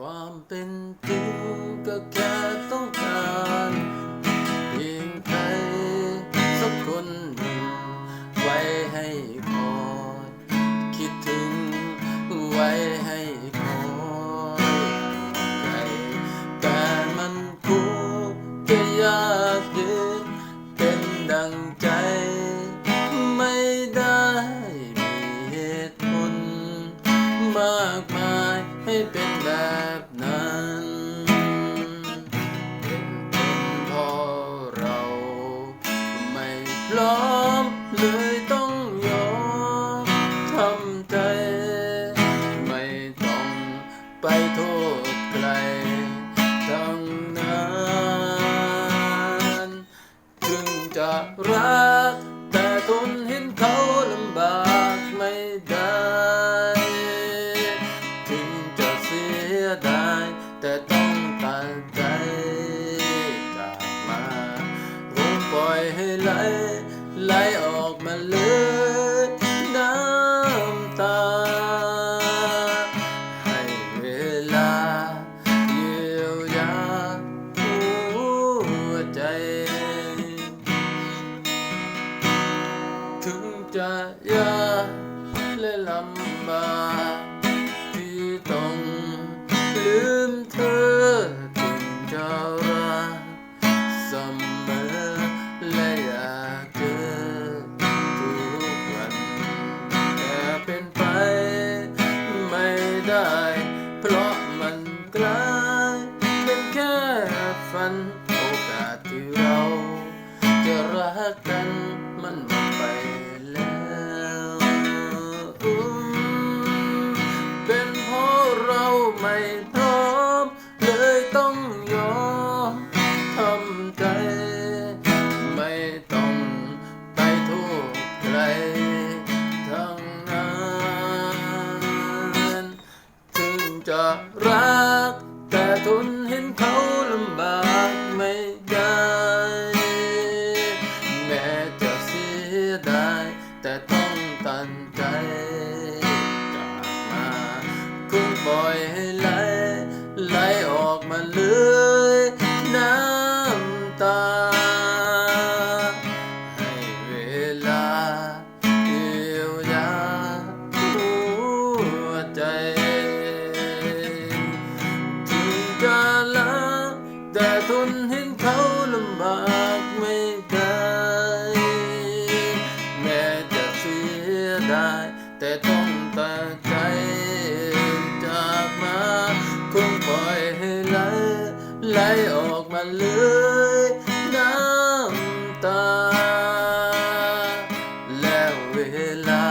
ความเป็นจริงก็แค่ต้องการเพียงใครสักคนหนึ่งไว้ให้คอยคิดถึงไว้ให้คอยใจแต่มันกูจะยากเย็น รัก แต่ทนเห็นเขาลำบากไม่ได้ ถึงจะเสียดายแต่ต้องตัดใจจากมาคงปล่อยให้ไหลไหลออกมาเลย จะยากและลำบากที่ต้องลืมเธอถึงจะรักเสมอและอยากเจอทุกวันแต่เป็นไปไม่ได้ เพราะมันกลายเป็นแค่ฝันโอกาสที่เราจะรักกันมัน รัก แต่ทนเห็นเขาลำบากไม่ได้ แม้จะเสียดายแต่ต้องตันใจจากมาคงปล่อยให้ลไหล เห็นเขาลำบากไม่ได้แม้จะเสียดายแต่ต้องตัดใจจากมาคงปล่อยให้ไหลไหลออกมาเลยน้ำตา แล้วเวลา